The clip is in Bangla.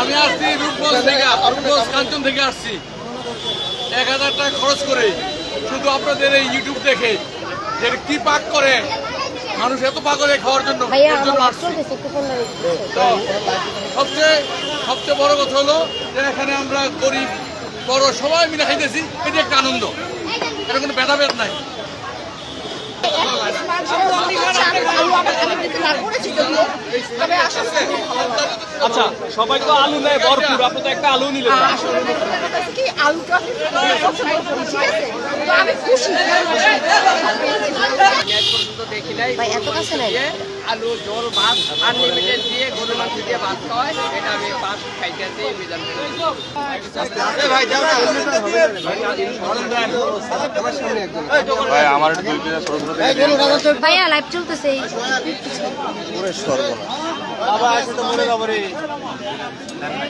আমি আসছি রূপগঞ্জ থেকে রূপগঞ্জ কাঞ্চন থেকে আসছি। এক হাজার টাকা খরচ করে শুধু আপনাদের এই ইউটিউব দেখে যে কি পাক করে মানুষ এত করে খাওয়ার জন্য সবচেয়ে সবচেয়ে বড় কথা হলো যে এখানে আমরা গরিব বড় সবাই মিলে খাইতেছি এটি একটা আনন্দ। এটা কোনো ভেদাভেদ নাই। আচ্ছা সবাই তো আলু নেয় ভরপুর আপনি তো একটা আলু নিলেন। না। ভাই এত কাছে নাই। আলু জল ভাত আনলিমিটেড দিয়ে গরু মাংস দিয়ে ভাত খাওয়ায়। এটা আমি পাঁচ খাইতে আছি মিজান ভাই আমার দুই পিস ছোট ছোট দিয়ে তো ভাইয়া যাব সর্বনাশ